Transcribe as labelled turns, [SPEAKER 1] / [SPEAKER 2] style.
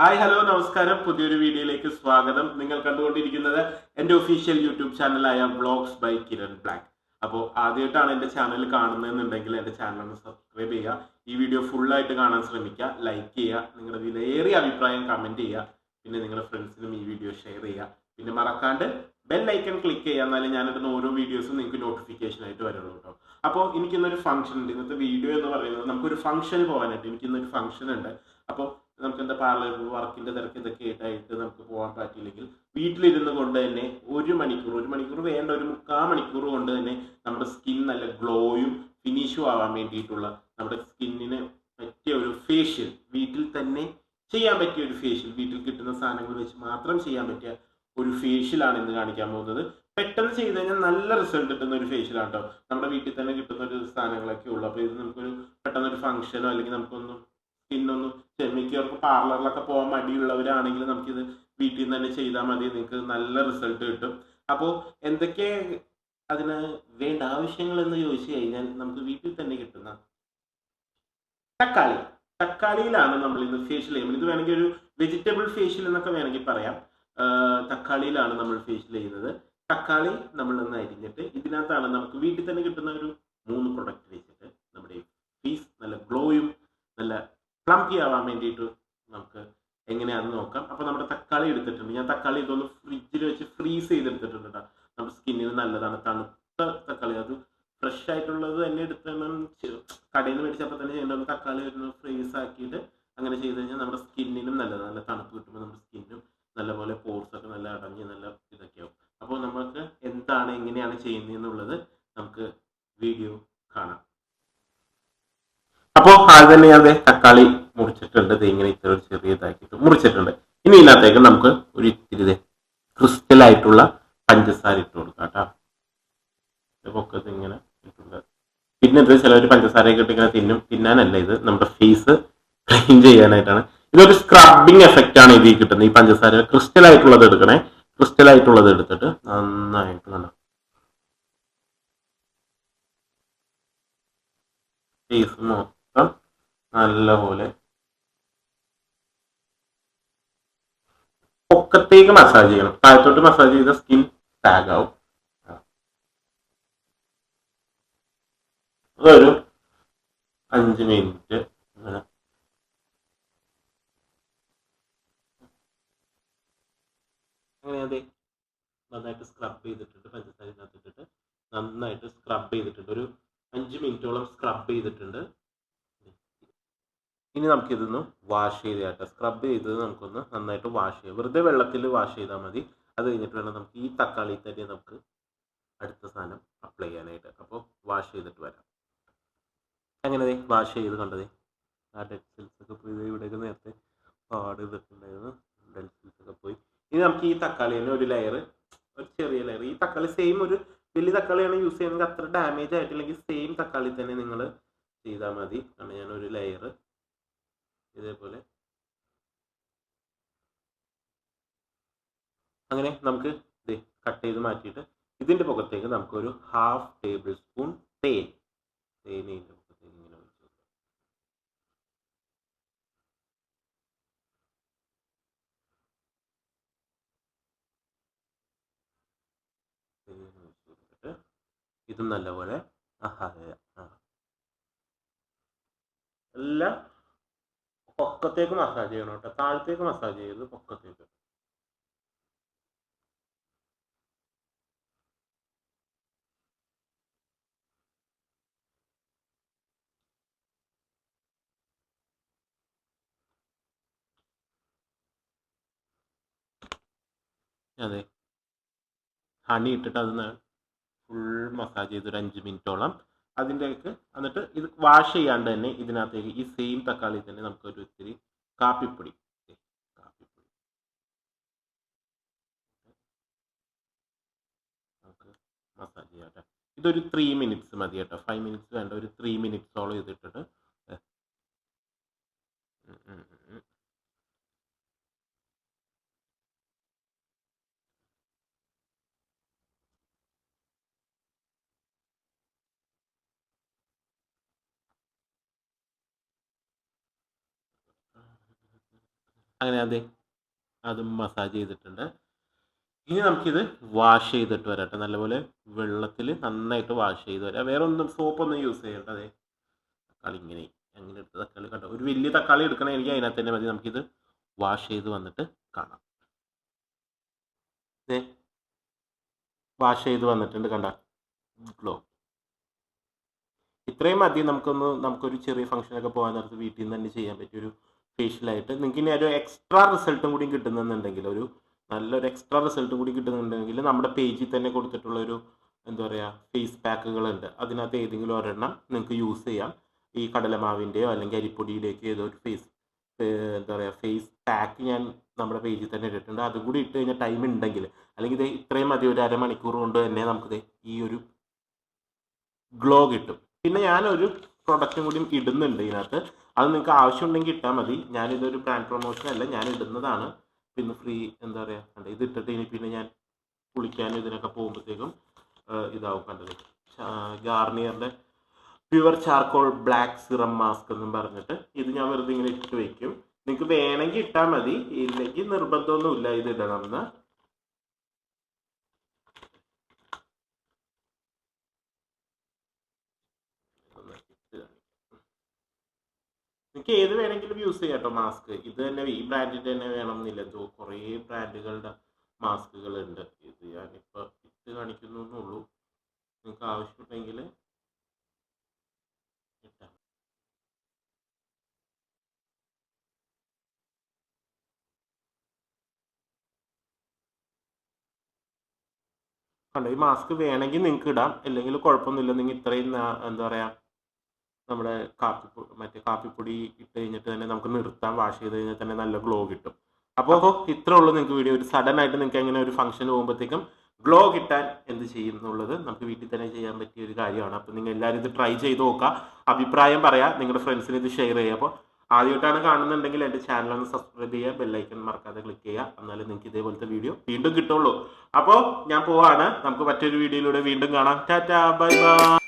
[SPEAKER 1] Hi hello നമസ്കാരം. പുതിയൊരു വീഡിയോയിലേക്ക് സ്വാഗതം. നിങ്ങൾ കണ്ടുകൊണ്ടിരിക്കുന്നത് എന്റെ ഒഫീഷ്യൽ യൂട്യൂബ് ചാനലായ വ്ളോഗ്സ് ബൈ കിരൺ ബ്ലാക്ക് അപ്പോൾ ആദ്യമായിട്ടാണ് എന്റെ ചാനൽ കാണുന്നതെന്നുണ്ടെങ്കിൽ എന്റെ ചാനൽ ഒന്ന് സബ്സ്ക്രൈബ് ചെയ്യുക. ഈ വീഡിയോ ഫുള്ളായിട്ട് കാണാൻ ശ്രമിക്കുക. ലൈക്ക് ചെയ്യുക. നിങ്ങളുടെ വിലയേറിയ അഭിപ്രായം കമന്റ് ചെയ്യുക. പിന്നെ നിങ്ങളുടെ ഫ്രണ്ട്സിനും ഈ വീഡിയോ ഷെയർ ചെയ്യുക. പിന്നെ മറക്കാണ്ട് ബെൽ ഐക്കൺ ക്ലിക്ക് ചെയ്യുക. എന്നാലും ഞാനിടുന്ന ഓരോ വീഡിയോസും നിങ്ങൾക്ക് നോട്ടിഫിക്കേഷൻ ആയിട്ട് വരുള്ളൂ കേട്ടോ അപ്പോൾ എനിക്കിന്നൊരു ഫംഗ്ഷൻ ഉണ്ട്. ഇന്നത്തെ വീഡിയോ എന്ന് പറയുന്നത് നമുക്കൊരു ഫംഗ്ഷന് പോകാനായിട്ട് എനിക്കിന്നൊരു ഫംഗ്ഷൻ ഉണ്ട്. അപ്പോൾ നമുക്ക് എന്താ പാർലർ വർക്കിന്റെ തിരക്ക് ഇതൊക്കെ ആയിട്ട് നമുക്ക് പോകാൻ പറ്റിയില്ലെങ്കിൽ വീട്ടിലിരുന്ന് കൊണ്ട് തന്നെ ഒരു മണിക്കൂർ ഒരു മണിക്കൂർ വേണ്ട ഒരു മുക്കാൽ മണിക്കൂർ കൊണ്ട് തന്നെ നമ്മുടെ സ്കിൻ നല്ല ഗ്ലോയും ഫിനിഷും ആവാൻ വേണ്ടിയിട്ടുള്ള നമ്മുടെ സ്കിന്നിന് പറ്റിയ ഒരു ഫേഷ്യൽ വീട്ടിൽ തന്നെ ചെയ്യാൻ പറ്റിയ ഒരു ഫേഷ്യൽ വീട്ടിൽ കിട്ടുന്ന സാധനങ്ങൾ വെച്ച് മാത്രം ചെയ്യാൻ പറ്റിയ ഒരു ഫേഷ്യലാണ് ഇന്ന് കാണിക്കാൻ പോകുന്നത്. പെട്ടെന്ന് ചെയ്ത് കഴിഞ്ഞാൽ നല്ല റിസൾട്ട് കിട്ടുന്ന ഒരു ഫേഷ്യലാണ് കേട്ടോ നമ്മുടെ വീട്ടിൽ തന്നെ കിട്ടുന്ന ഒരു സാധനങ്ങളൊക്കെ ഉള്ളൂ. അപ്പോൾ ഇത് നമുക്കൊരു പെട്ടെന്നൊരു ഫംഗ്ഷനോ അല്ലെങ്കിൽ നമുക്കൊന്നും സ്കിന്നൊന്നും മിക്കവർക്ക് പാർലറിലൊക്കെ പോകാൻ മടിയുള്ളവരാണെങ്കിൽ നമുക്കിത് വീട്ടിൽ നിന്ന് തന്നെ ചെയ്താൽ മതി. നിങ്ങൾക്ക് നല്ല റിസൾട്ട് കിട്ടും. അപ്പോൾ എന്തൊക്കെ അതിന് വേണ്ട ആവശ്യങ്ങൾ എന്ന് ചോദിച്ചു കഴിഞ്ഞാൽ നമുക്ക് വീട്ടിൽ തന്നെ കിട്ടുന്ന തക്കാളി. തക്കാളിയിലാണ് നമ്മൾ ഇന്ന് ഫേഷ്യൽ ചെയ്യുന്നത്. ഇത് വേണമെങ്കിൽ ഒരു വെജിറ്റബിൾ ഫേഷ്യൽ എന്നൊക്കെ വേണമെങ്കിൽ പറയാം. തക്കാളിയിലാണ് നമ്മൾ ഫേഷ്യൽ ചെയ്യുന്നത്. തക്കാളി നമ്മൾ ഒന്ന് അരിഞ്ഞിട്ട് ഇതിനകത്താണ് നമുക്ക് വീട്ടിൽ തന്നെ കിട്ടുന്ന ഒരു മൂന്ന് പ്രൊഡക്റ്റ് വെച്ചിട്ട് നമ്മുടെ ഫേസ് നല്ല ഗ്ലോയും നല്ല പ്ലംപി ആവാൻ വേണ്ടിയിട്ട് നമുക്ക് എങ്ങനെയാണെന്ന് നോക്കാം. അപ്പോൾ നമ്മുടെ തക്കാളി എടുത്തിട്ടുണ്ട്. ഞാൻ തക്കാളി ഇതൊന്ന് ഫ്രിഡ്ജിൽ വെച്ച് ഫ്രീസ് ചെയ്തെടുത്തിട്ടുണ്ട് കേട്ടോ നമ്മുടെ സ്കിന്നിന് നല്ലതാണ്. തണുത്ത തക്കാളി. അത് ഫ്രഷ് ആയിട്ടുള്ളത് തന്നെ എടുത്ത് കടയിൽ നിന്ന് മേടിച്ചപ്പോൾ തന്നെ ചെയ്യേണ്ട തക്കാളി ഒന്ന് ഫ്രീസ് ആക്കിയിട്ട് അങ്ങനെ ചെയ്ത് കഴിഞ്ഞാൽ നമ്മുടെ സ്കിന്നിനും നല്ലതാണ്. നല്ല തണുപ്പ് കിട്ടുമ്പോൾ നമ്മുടെ സ്കിന്നും നല്ലപോലെ പോർസ് ഒക്കെ നല്ല അടങ്ങി നല്ല ഇതൊക്കെയാവും അപ്പോൾ നമുക്ക് എന്താണ് എങ്ങനെയാണ് ചെയ്യുന്നതെന്നുള്ളത് നമുക്ക് വീഡിയോ കാണാം അപ്പോൾ ആദ്യം തന്നെ തക്കാളി മുറിച്ചിട്ടുണ്ട്. ഇങ്ങനെ ഇത്ര ഒരു മുറിച്ചിട്ടുണ്ട്. ഇനി ഇതിനകത്തേക്ക് നമുക്ക് ഒരു ഇത്തിരി ക്രിസ്റ്റൽ ആയിട്ടുള്ള പഞ്ചസാര ഇട്ട് കൊടുക്കാം കേട്ടോ. ഇങ്ങനെ ഇട്ടുണ്ട് പിന്നെ ഇത് ചിലവർ പഞ്ചസാരയൊക്കെ ഇട്ട് ഇങ്ങനെ തിന്നും. തിന്നാനല്ല ഇത്. നമ്മുടെ ഫേസ് ക്ലീൻ ചെയ്യാനായിട്ടാണ്. ഇതൊരു സ്ക്രബിങ് എഫക്റ്റ് ആണ് ഇതിൽ കിട്ടുന്നത്. ഈ പഞ്ചസാര ക്രിസ്റ്റൽ ആയിട്ടുള്ളത് എടുക്കണേ. ക്രിസ്റ്റൽ ആയിട്ടുള്ളത് എടുത്തിട്ട് നന്നായിട്ട് കണ്ടോ ഫേസ് മൊത്തം നല്ലപോലെ പൊക്കത്തേക്ക് മസാജ് ചെയ്യണം. താഴത്തോട്ട് മസാജ് ചെയ്ത സ്കിൻ ടാഗ് ആവും. അതൊരു അഞ്ച് മിനിറ്റ് നന്നായിട്ട് സ്ക്രബ് ചെയ്തിട്ടുണ്ട് പഞ്ചസാര നന്നായിട്ട് സ്ക്രബ് ചെയ്തിട്ടുണ്ട്. ഒരു അഞ്ച് മിനിറ്റോളം സ്ക്രബ് ചെയ്തിട്ടുണ്ട്. ഇനി നമുക്കിതൊന്ന് വാഷ് ചെയ്ത് കേട്ടോ. സ്ക്രബ് ചെയ്തത് നമുക്കൊന്ന് നന്നായിട്ട് വാഷ് ചെയ്യാം. വെറുതെ വെള്ളത്തിൽ വാഷ് ചെയ്താൽ മതി. അത് കഴിഞ്ഞിട്ട് വേണം നമുക്ക് ഈ തക്കാളി തന്നെ നമുക്ക് അടുത്ത സാധനം അപ്ലൈ ചെയ്യാനായിട്ട്. അപ്പോൾ വാഷ് ചെയ്തിട്ട് വരാം. അങ്ങനെ വാഷ് ചെയ്ത് കണ്ടത് ആ ഡെഡ് സെൽസൊക്കെ പോയി. ഇവിടെയൊക്കെ നേരത്തെ പാട് ഇതൊക്കെയുണ്ടായിരുന്നു. ഡെഡ് സെൽസൊക്കെ പോയി. ഇനി നമുക്ക് ഈ തക്കാളി തന്നെ ഒരു ലെയർ ഒരു ചെറിയ ലെയർ ഈ തക്കാളി സെയിം ഒരു വലിയ തക്കാളിയാണ് യൂസ് ചെയ്യുന്നത്. അത്ര ഡാമേജ് ആയിട്ടില്ലെങ്കിൽ സെയിം തക്കാളി തന്നെ നിങ്ങൾ ചെയ്താൽ മതി. കാരണം ഞാൻ ഒരു ലെയർ ഇതേപോലെ. അങ്ങനെ നമുക്ക് കട്ട് ചെയ്ത് മാറ്റിയിട്ട് ഇതിന്റെ പുറത്തേക്ക് നമുക്കൊരു ഹാഫ് ടേബിൾ സ്പൂൺ തേൻ. തേനീന്റെ പുറത്തേക്ക് ഇങ്ങനെ ഒഴിച്ച് ഇതും നല്ലപോലെ ആഹാ ആ. എല്ലാം പൊക്കത്തേക്ക് മസാജ് ചെയ്യണം കേട്ടോ. താഴത്തേക്ക് മസാജ് ചെയ്യരുത് പൊക്കത്തേക്ക്. അതെ. ഹണി ഇട്ടിട്ട് അത് ഫുൾ മസാജ് ചെയ്ത് ഒരു അഞ്ച് മിനിറ്റോളം അതിന്റെക്ക് എന്നിട്ട് ഇത് വാഷ് ചെയ്യാണ്ട് തന്നെ ഇതിനകത്തേക്ക് ഈ സെയിം തക്കാളി തന്നെ നമുക്ക് ഒരു ഇത്തിരി കാപ്പിപ്പൊടി. കാപ്പിപ്പൊടി. നമുക്ക് മസാജ് ചെയ്യാം കേട്ടോ ഇതൊരു ത്രീ മിനിറ്റ്സ് മതി കേട്ടോ. ഫൈവ് മിനിറ്റ്സ് വേണ്ട ഒരു ത്രീ മിനിറ്റ്സോളം ഇതിട്ടിട്ട് അങ്ങനെ അതെ അതും മസാജ് ചെയ്തിട്ടുണ്ട്. ഇനി നമുക്കിത് വാഷ് ചെയ്തിട്ട് വരാട്ടെ. നല്ലപോലെ വെള്ളത്തിൽ നന്നായിട്ട് വാഷ് ചെയ്ത് വരാം. വേറെ ഒന്നും സോപ്പൊന്നും യൂസ് ചെയ്യണ്ട അതെ തക്കാളി ഇങ്ങനെ അങ്ങനെ എടുത്ത് തക്കാളി കണ്ടോ? ഒരു വലിയ തക്കാളി എടുക്കണേ എനിക്ക് അതിനകത്ത് തന്നെ മതി. നമുക്കിത് വാഷ് ചെയ്ത് വന്നിട്ട് കാണാം. വാഷ് ചെയ്ത് വന്നിട്ടുണ്ട് കണ്ട? ഗ്ലോ ഇത്രയും മതി. നമുക്കൊന്ന് നമുക്കൊരു ചെറിയ ഫംഗ്ഷനൊക്കെ പോകാൻ നേരത്ത് വീട്ടിൽ നിന്ന് തന്നെ ചെയ്യാൻ പറ്റിയ ഒരു ഫേഷ്യലായിട്ട് നിങ്ങൾക്ക് ഇനി ഒരു എക്സ്ട്രാ റിസൾട്ടും കൂടി കിട്ടുന്നുണ്ടെങ്കിൽ ഒരു നല്ലൊരു എക്സ്ട്രാ റിസൾട്ടും കൂടി കിട്ടുന്നുണ്ടെങ്കിൽ നമ്മുടെ പേജിൽ തന്നെ കൊടുത്തിട്ടുള്ള ഒരു എന്താ പറയുക ഫേസ് പാക്കുകളുണ്ട് അതിനകത്ത് ഏതെങ്കിലും ഒരെണ്ണം നിങ്ങൾക്ക് യൂസ് ചെയ്യാം. ഈ കടലമാവിന്റെയോ അല്ലെങ്കിൽ അരിപ്പൊടിയുടെയൊക്കെ ഏതോ ഒരു ഫേസ് എന്താ പറയുക ഫേസ് പാക്ക് ഞാൻ നമ്മുടെ പേജിൽ തന്നെ ഇട്ടിട്ടുണ്ട്. അതും കൂടി ഇട്ട് കഴിഞ്ഞാൽ ടൈം ഉണ്ടെങ്കിൽ അല്ലെങ്കിൽ ഇത് ഇത്രയും മതി ഒരു അരമണിക്കൂർ കൊണ്ട് തന്നെ നമുക്ക് ഈ ഒരു ഗ്ലോ കിട്ടും. പിന്നെ ഞാനൊരു പ്രൊഡക്റ്റും കൂടി ഇടുന്നുണ്ട് ഇതിനകത്ത്. അത് നിങ്ങൾക്ക് ആവശ്യമുണ്ടെങ്കിൽ ഇട്ടാൽ മതി. ഞാനിതൊരു ബ്രാൻഡ് പ്രൊമോഷൻ അല്ല ഞാൻ ഇടുന്നതാണ്. പിന്നെ ഫ്രീ എന്താ പറയുക കണ്ടത് ഇത് ഇട്ടിട്ട് ഇനി പിന്നെ ഞാൻ കുളിക്കാനും ഇതിനൊക്കെ പോകുമ്പോഴത്തേക്കും ഇതാവും കണ്ടത്. ഗാർണിയറിന്റെ pure charcoal black serum mask എന്നും പറഞ്ഞിട്ട് ഇത് ഞാൻ വെറുതെ ഇങ്ങനെ ഇട്ട് വയ്ക്കും നിങ്ങൾക്ക് വേണമെങ്കിൽ ഇട്ടാൽ മതി ഇല്ലെങ്കിൽ നിർബന്ധമൊന്നുമില്ല ഇത് ഇടണമെന്ന്. നിങ്ങൾക്ക് ഏത് വേണമെങ്കിലും യൂസ് ചെയ്യാം കേട്ടോ മാസ്ക് ഇത് തന്നെ ഈ ബ്രാൻഡിന്റെ തന്നെ വേണമെന്നില്ല. എന്തോ കുറേ ബ്രാൻഡുകളുടെ മാസ്കുകൾ ഉണ്ട്. ഇത് ഞാനിപ്പോൾ ഇട്ട് കാണിക്കുന്നു എന്നുള്ളൂ. നിങ്ങൾക്ക് ആവശ്യമുണ്ടെങ്കിൽ കണ്ടോ ഈ മാസ്ക് വേണമെങ്കിൽ നിങ്ങൾക്ക് ഇടാം. അല്ലെങ്കിൽ കുഴപ്പമൊന്നുമില്ല. നിങ്ങൾ ഇത്രയും എന്താ പറയുക നമ്മുടെ കാപ്പി മറ്റേ കാപ്പിപ്പൊടി ഇട്ട് കഴിഞ്ഞിട്ട് തന്നെ നമുക്ക് നിർത്താം. വാഷ് ചെയ്ത് കഴിഞ്ഞാൽ തന്നെ നല്ല ഗ്ലോ കിട്ടും. അപ്പോൾ ഇത്രേ ഉള്ളൂ നിങ്ങൾക്ക് വീഡിയോ ഒരു സഡൻ ആയിട്ട് നിങ്ങൾക്ക് എങ്ങനെ ഒരു ഫംഗ്ഷൻ പോകുമ്പോഴത്തേക്കും ഗ്ലോ കിട്ടാൻ എന്ത് ചെയ്യും എന്നുള്ളത് നമുക്ക് വീട്ടിൽ തന്നെ ചെയ്യാൻ പറ്റിയ ഒരു കാര്യമാണ്. അപ്പോൾ നിങ്ങൾ എല്ലാവരും ഇത് ട്രൈ ചെയ്ത് നോക്കുക. അഭിപ്രായം പറയാം. നിങ്ങളുടെ ഫ്രണ്ട്സിന് ഇത് ഷെയർ ചെയ്യുക. അപ്പോൾ ആദ്യമായിട്ടാണ് കാണുന്നുണ്ടെങ്കിൽ എന്റെ ചാനൽ ഒന്ന് സബ്സ്ക്രൈബ് ചെയ്യുക. ബെല്ലൈക്കൺ മറക്കാതെ ക്ലിക്ക് ചെയ്യുക. എന്നാലും നിങ്ങൾക്ക് ഇതേപോലത്തെ വീഡിയോ വീണ്ടും കിട്ടുള്ളൂ. അപ്പോൾ ഞാൻ പോവാണ്. നമുക്ക് മറ്റൊരു വീഡിയോയിലൂടെ വീണ്ടും കാണാം. Tata bye bye